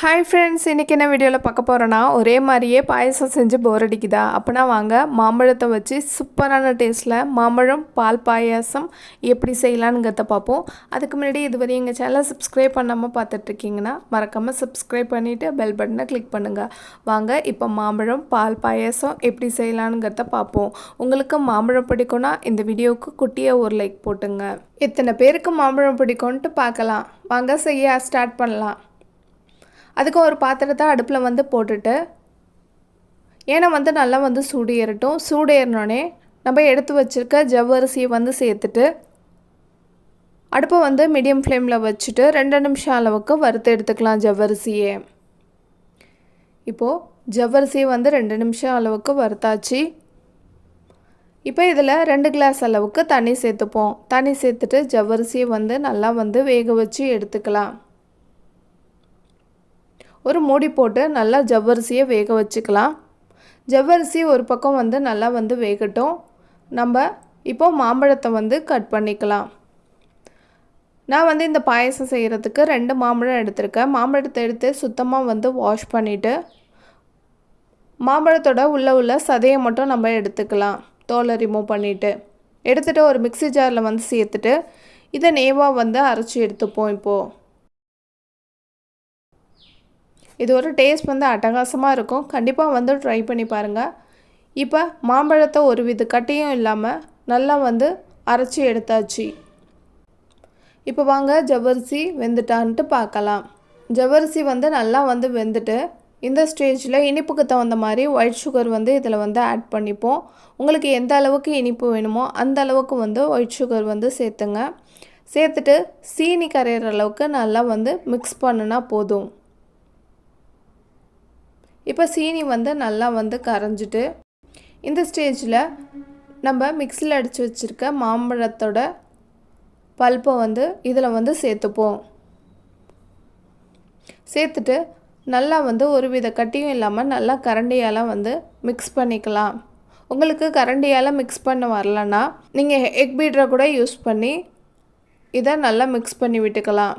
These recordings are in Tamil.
ஹாய் ஃப்ரெண்ட்ஸ் இன்றைக்கி என்ன வீடியோவில் பார்க்க போகிறோன்னா ஒரே மாதிரியே பாயசம் செஞ்சு போர் அடிக்குதா? அப்போனா வாங்க மாம்பழத்தை வச்சு சூப்பரான டேஸ்ட்டில் மாம்பழம் பால் பாயாசம் எப்படி செய்யலான்ங்கிறத பார்ப்போம். அதுக்கு முன்னாடி இதுவரை எங்கள் சேனலை சப்ஸ்கிரைப் பண்ணாமல் பார்த்துட்ருக்கீங்கன்னா மறக்காமல் சப்ஸ்கிரைப் பண்ணிவிட்டு பெல் பட்டனை கிளிக் பண்ணுங்கள் வாங்க இப்போ மாம்பழம் பால் பாயாசம் எப்படி செய்யலான்ங்கிறத பார்ப்போம். உங்களுக்கு மாம்பழம் பிடிக்கும்னா இந்த வீடியோவுக்கு குட்டியாக ஒரு லைக் போட்டுங்க. எத்தனை பேருக்கு மாம்பழம் பிடிக்கும்ன்ட்டு பார்க்கலாம். வாங்க செய்ய ஸ்டார்ட் பண்ணலாம். அதுக்கு ஒரு பாத்திரத்தை அடுப்பில் வந்து போட்டுட்டு ஏன்னா வந்து நல்லா வந்து சூடு ஏறட்டும். சூடு ஏறினோடனே நம்ம எடுத்து வச்சுருக்க ஜவ்வரிசியை வந்து சேர்த்துட்டு அடுப்பை வந்து மீடியம் ஃப்ளேமில் வச்சுட்டு ரெண்டு நிமிஷம் அளவுக்கு வறுத்து எடுத்துக்கலாம் ஜவ்வரிசியை. இப்போது ஜவ்வரிசியை வந்து ரெண்டு நிமிஷம் அளவுக்கு வறுத்தாச்சு. இப்போ இதில் ரெண்டு கிளாஸ் அளவுக்கு தண்ணி சேர்த்துப்போம். தண்ணி சேர்த்துட்டு ஜவ்வரிசியை வந்து நல்லா வந்து வேக வச்சு எடுத்துக்கலாம். ஒரு மூடி போட்டு நல்லா ஜவ்வரிசியை வேக வச்சுக்கலாம். ஜவ்வரிசி ஒரு பக்கம் வந்து நல்லா வந்து வேகட்டும். நம்ம இப்போது மாம்பழத்தை வந்து கட் பண்ணிக்கலாம். நான் வந்து இந்த பாயசம் செய்கிறதுக்கு ரெண்டு மாம்பழம் எடுத்திருக்கேன். மாம்பழத்தை எடுத்து சுத்தமாக வந்து வாஷ் பண்ணிவிட்டு மாம்பழத்தோட உள்ளே உள்ள சதையை மட்டும் நம்ம எடுத்துக்கலாம். தோலை ரிமூவ் பண்ணிவிட்டு எடுத்துகிட்டு ஒரு மிக்சி ஜாரில் வந்து சேர்த்துட்டு இதை நேவாக வந்து அரைச்சி எடுத்துப்போம் இப்போது இது ஒரு டேஸ்ட் வந்து அட்டகாசமாக இருக்கும். கண்டிப்பாக வந்து ட்ரை பண்ணி பாருங்கள் இப்போ மாம்பழத்தை ஒரு வித கட்டியும் இல்லாமல் நல்லா வந்து அரைச்சி எடுத்தாச்சு. இப்போ வாங்க ஜவ்வரிசி வெந்துட்டான்ட்டு பார்க்கலாம் ஜவ்வரிசி வந்து நல்லா வந்து வெந்துட்டு இந்த ஸ்டேஜில் இனிப்புக்கு தகுந்த மாதிரி ஒயிட் சுகர் வந்து இதில் வந்து ஆட் பண்ணிப்போம். உங்களுக்கு எந்த அளவுக்கு இனிப்பு வேணுமோ அந்த அளவுக்கு வந்து ஒயிட் சுகர் வந்து சேர்த்துங்க. சேர்த்துட்டு சீனி கரையிற அளவுக்கு நல்லா வந்து மிக்ஸ் பண்ணுனா போதும். இப்போ சீனி வந்து நல்லா வந்து கரைஞ்சிட்டு இந்த ஸ்டேஜில் நம்ம மிக்சியில் அடித்து வச்சுருக்க மாம்பழத்தோட பல்ப்பை வந்து இதில் வந்து சேர்த்துப்போம். சேர்த்துட்டு நல்லா வந்து ஒரு வித கட்டியும் இல்லாமல் நல்லா கரண்டியால் வந்து மிக்ஸ் பண்ணிக்கலாம். உங்களுக்கு கரண்டியால் மிக்ஸ் பண்ண வரலன்னா நீங்கள் எக் பீட்ரை கூட யூஸ் பண்ணி இதை நல்லா மிக்ஸ் பண்ணி விட்டுக்கலாம்.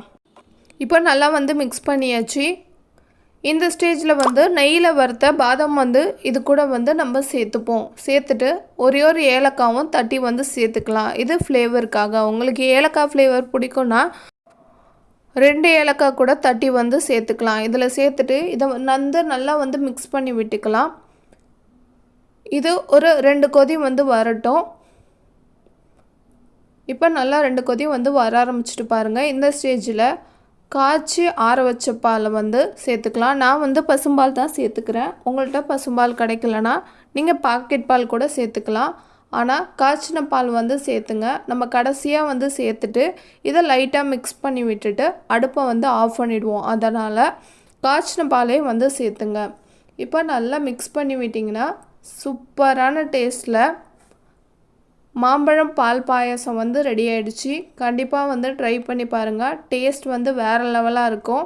இப்போ நல்லா வந்து மிக்ஸ் பண்ணியாச்சு. இந்த ஸ்டேஜில் வந்து நெய்யில் வறுத்த பாதாம் வந்து இது கூட வந்து நம்ம சேர்த்துப்போம். சேர்த்துட்டு ஒரே ஒரு ஏலக்காவும் தட்டி வந்து சேர்த்துக்கலாம். இது ஃப்ளேவருக்காக உங்களுக்கு ஏலக்காய் ஃப்ளேவர் பிடிக்கும்னா ரெண்டு ஏலக்காய் கூட தட்டி வந்து சேர்த்துக்கலாம். இதில் சேர்த்துட்டு இதை வந்து நல்லா வந்து மிக்ஸ் பண்ணி விட்டுக்கலாம். இது ஒரு ரெண்டு கொதி வந்து வரட்டும். இப்போ நல்லா ரெண்டு கொதி வந்து வர ஆரம்பிச்சிட்டு பாருங்கள் இந்த ஸ்டேஜில் காய்ச்சி ஆற வச்ச பாலை வந்து சேர்த்துக்கலாம். நான் வந்து பசும்பால் தான் சேர்த்துக்கிறேன். உங்கள்கிட்ட பசும்பால் கிடைக்கலனா நீங்கள் பாக்கெட் பால் கூட சேர்த்துக்கலாம். ஆனால் காய்ச்சின பால் வந்து சேர்த்துங்க. நம்ம கடைசியாக வந்து சேர்த்துட்டு இதை லைட்டாக மிக்ஸ் பண்ணி விட்டுட்டு அடுப்பை வந்து ஆஃப் பண்ணிவிடுவோம் அதனால் காய்ச்சின பாலே வந்து சேர்த்துங்க. இப்போ நல்லா மிக்ஸ் பண்ணி விட்டிங்கன்னா சூப்பரான டேஸ்ட்டில் மாம்பழம் பால் பாயசம் வந்து ரெடி ஆகிடுச்சு கண்டிப்பாக வந்து ட்ரை பண்ணி பாருங்கள் டேஸ்ட் வந்து வேறு லெவலாக இருக்கும்.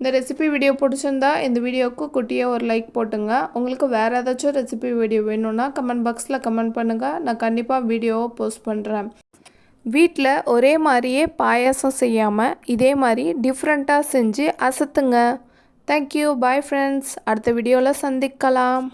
இந்த ரெசிபி வீடியோ பிடிச்சிருந்தா இந்த வீடியோவுக்கு குட்டியாக ஒரு லைக் போட்டுங்க. உங்களுக்கு வேறு ஏதாச்சும் ரெசிபி வீடியோ வேணும்னா கமெண்ட் பாக்ஸில் கமெண்ட் பண்ணுங்கள் நான் கண்டிப்பாக வீடியோவை போஸ்ட் பண்ணுறேன் வீட்டில் ஒரே மாதிரியே பாயாசம் செய்யாமல் இதே மாதிரி டிஃப்ரெண்ட்டாக செஞ்சு அசத்துங்க. தேங்க்யூ பாய் ஃப்ரெண்ட்ஸ் அடுத்த வீடியோவில் சந்திக்கலாம்.